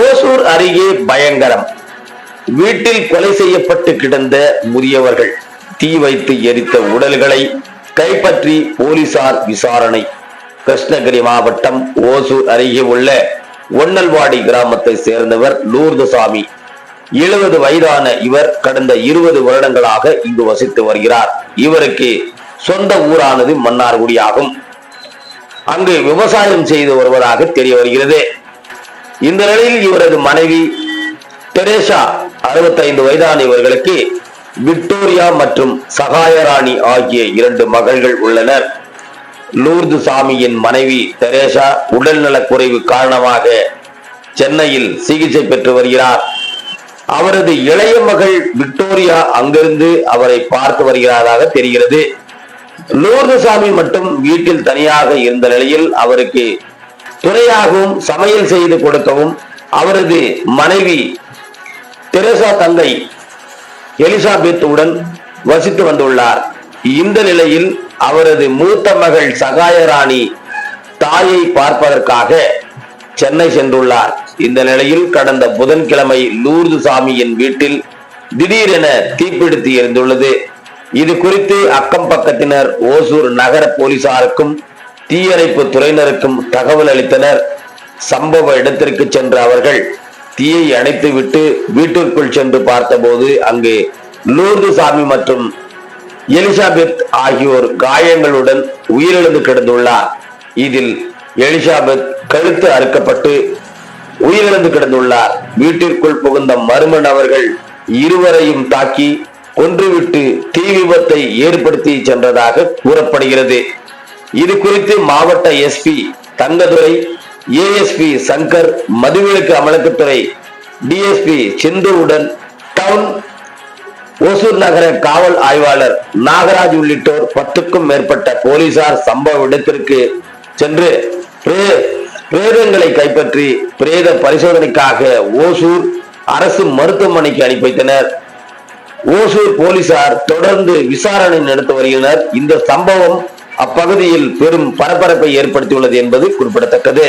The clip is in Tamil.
ஓசூர் அருகே பயங்கரம். வீட்டில் கொலை செய்யப்பட்டு கிடந்த முதியவர்கள் தீ வைத்து எரித்த உடல்களை கைப்பற்றி போலீசார் விசாரணை. கிருஷ்ணகிரி மாவட்டம் ஓசூர் அருகே உள்ள ஒன்னல்வாடி கிராமத்தை சேர்ந்தவர் லூர்தசாமி. எழுபது வயதான இவர் கடந்த இருபது வருடங்களாக இங்கு வசித்து வருகிறார். இவருக்கு சொந்த ஊரானது மன்னார்குடி ஆகும் அங்கு விவசாயம் செய்து வருவதாக தெரிய வருகிறது. இந்த நிலையில் இவரது மனைவி தெரேசா 65 வயதான இவர்களுக்கு விக்டோரியா மற்றும் சகாயராணி ஆகிய இரண்டு மகள்கள் உள்ளனர். லூர்து சாமியின் மனைவி தெரேசா உடல்நலக் குறைவு காரணமாக சென்னையில் சிகிச்சை பெற்று வருகிறார். அவரது இளைய மகள் விக்டோரியா அங்கிருந்து அவரை பார்த்து வருகிறதாக தெரிகிறது. லூர்துசாமி மட்டும் வீட்டில் தனியாக இருந்த நிலையில் அவருக்கு துணையாகவும் சமையல் செய்து கொடுக்கவும் அவரது மனைவி தெரசா தங்கை எலிசாபெத் உடன் வசித்து வந்துள்ளார். இந்த நிலையில் அவரது மூத்த மகள் சகாயராணி தாயை பார்ப்பதற்காக சென்னை சென்றுள்ளார். இந்த நிலையில் கடந்த புதன்கிழமை லூர்து சாமியின் வீட்டில் திடீரென தீப்பிடித்து எரிந்துள்ளது. இது குறித்து அக்கம் பக்கத்தினர் ஓசூர் நகர போலீசாருக்கும் தீயணைப்பு துறையினருக்கும் தகவல் அளித்தனர். சம்பவ இடத்திற்கு சென்ற அவர்கள் தீயை அணைத்துவிட்டு வீட்டிற்குள் சென்று பார்த்தபோது அங்கு லூர்து சாமி மற்றும் எலிசாபெத் ஆகியோர் காயங்களுடன் உயிரிழந்து கிடந்துள்ளார். இதில் எலிசாபெத் கழுத்து அறுக்கப்பட்டு உயிரிழந்து கிடந்துள்ளார். வீட்டிற்குள் புகுந்த மருமன் அவர்கள் இருவரையும் தாக்கி கொன்றுவிட்டு தீ விபத்தை ஏற்படுத்தி சென்றதாக கூறப்படுகிறது. இது குறித்து மாவட்ட எஸ்பி தங்கதுரை ஏஎஸ்பி சங்கர் மதுவிலக்கு அமலாக்கத்துறை டிஎஸ்பி செந்தூருடன் டவுன் ஓசூர் நகர காவல் ஆய்வாளர் நாகராஜ் உள்ளிட்டோர் பத்துக்கும் மேற்பட்ட போலீசார் சம்பவ இடத்திற்கு சென்று பிரேதங்களை கைப்பற்றி பிரேத பரிசோதனைக்காக ஓசூர் அரசு மருத்துவமனைக்கு அனுப்பி வைத்தனர் ஓசூர் போலீசார் தொடர்ந்து விசாரணை நடத்தி வருகின்றனர். இந்த சம்பவம் அப்பகுதியில் பெரும் பரபரப்பை ஏற்படுத்தியுள்ளது என்பது குறிப்பிடத்தக்கது.